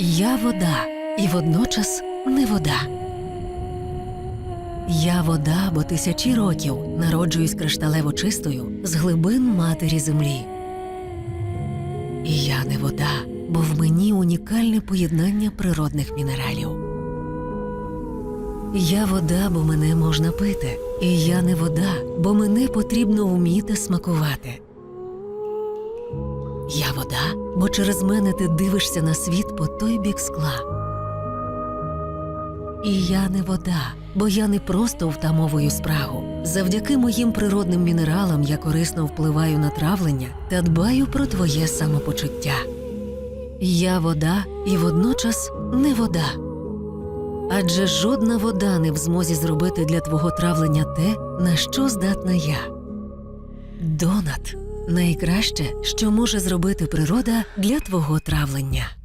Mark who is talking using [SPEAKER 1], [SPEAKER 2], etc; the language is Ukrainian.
[SPEAKER 1] Я вода і водночас не вода. Я вода, бо тисячі років народжуюсь кришталево чистою з глибин матері землі. І я не вода, бо в мені унікальне поєднання природних мінералів. Я вода, бо мене можна пити, і я не вода, бо мене потрібно вміти смакувати. Я вода, бо через мене ти дивишся на світ по той бік скла. І я не вода, бо я не просто втамовую спрагу. Завдяки моїм природним мінералам я корисно впливаю на травлення та дбаю про твоє самопочуття. Я вода і водночас не вода. Адже жодна вода не в змозі зробити для твого травлення те, на що здатна я. Донат найкраще, що може зробити природа для твого травлення.